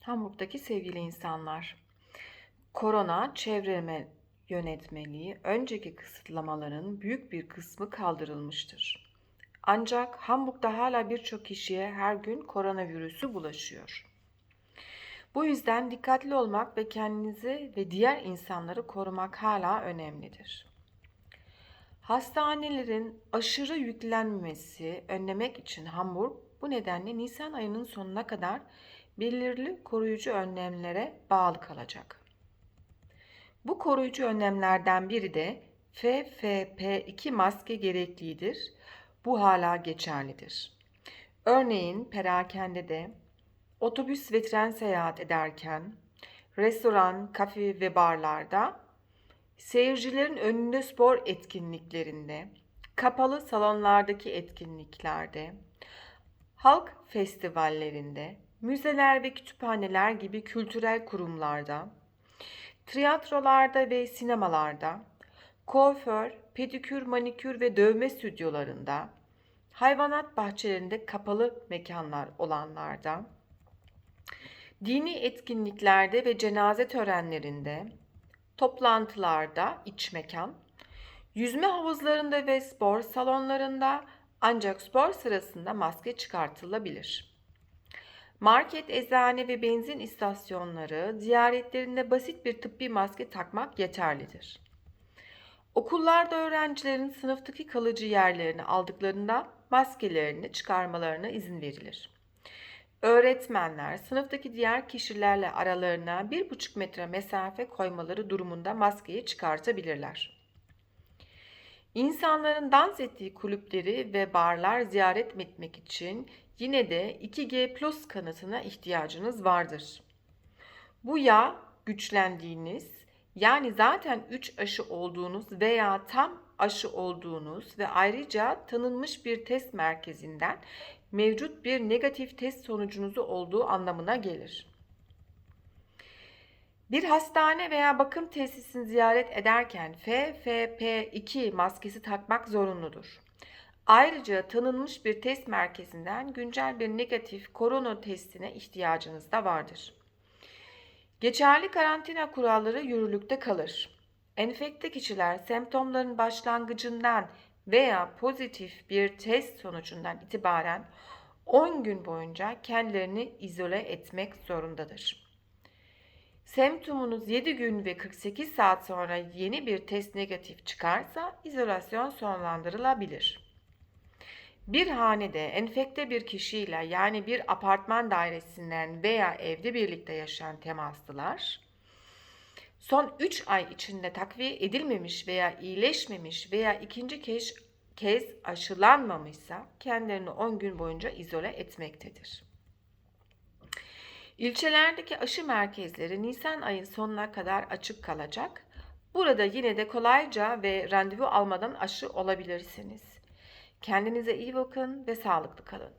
Hamburg'daki sevgili insanlar. Korona çevreme yönetmeliği önceki kısıtlamaların büyük bir kısmı kaldırılmıştır. Ancak Hamburg'da hala birçok kişiye her gün koronavirüsü bulaşıyor. Bu yüzden dikkatli olmak ve kendinizi ve diğer insanları korumak hala önemlidir. Hastanelerin aşırı yüklenmesi önlemek için Hamburg bu nedenle Nisan ayının sonuna kadar belirli koruyucu önlemlere bağlı kalacak. Bu koruyucu önlemlerden biri de FFP2 maske gereklidir. Bu hala geçerlidir. Örneğin perakendede, otobüs ve tren seyahat ederken, restoran, kafe ve barlarda, seyircilerin önünde spor etkinliklerinde, kapalı salonlardaki etkinliklerde, halk festivallerinde, müzeler ve kütüphaneler gibi kültürel kurumlarda, tiyatrolarda ve sinemalarda, kuaför, pedikür, manikür ve dövme stüdyolarında, hayvanat bahçelerinde kapalı mekanlar olanlarda, dini etkinliklerde ve cenaze törenlerinde, toplantılarda iç mekan, yüzme havuzlarında ve spor salonlarında ancak spor sırasında maske çıkartılabilir. Market, eczane ve benzin istasyonları ziyaretlerinde basit bir tıbbi maske takmak yeterlidir. Okullarda öğrencilerin sınıftaki kalıcı yerlerini aldıklarında maskelerini çıkarmalarına izin verilir. Öğretmenler sınıftaki diğer kişilerle aralarına 1,5 metre mesafe koymaları durumunda maskeyi çıkartabilirler. İnsanların dans ettiği kulüpleri ve barlar ziyaret etmek için yine de 2G Plus kanıtına ihtiyacınız vardır. Bu ya güçlendiğiniz yani zaten 3 aşı olduğunuz veya tam aşı olduğunuz ve ayrıca tanınmış bir test merkezinden mevcut bir negatif test sonucunuzu olduğu anlamına gelir. Bir hastane veya bakım tesisini ziyaret ederken FFP2 maskesi takmak zorunludur. Ayrıca tanınmış bir test merkezinden güncel bir negatif korona testine ihtiyacınız da vardır. Geçerli karantina kuralları yürürlükte kalır. Enfekte kişiler semptomların başlangıcından veya pozitif bir test sonucundan itibaren 10 gün boyunca kendilerini izole etmek zorundadır. Semptomunuz 7 gün ve 48 saat sonra yeni bir test negatif çıkarsa izolasyon sonlandırılabilir. Bir hanede enfekte bir kişiyle yani bir apartman dairesinden veya evde birlikte yaşayan temaslılar son 3 ay içinde takviye edilmemiş veya iyileşmemiş veya ikinci kez, kez aşılanmamışsa kendilerini 10 gün boyunca izole etmektedir. İlçelerdeki aşı merkezleri Nisan ayı sonuna kadar açık kalacak. Burada yine de kolayca ve randevu almadan aşı olabilirsiniz. Kendinize iyi bakın ve sağlıklı kalın.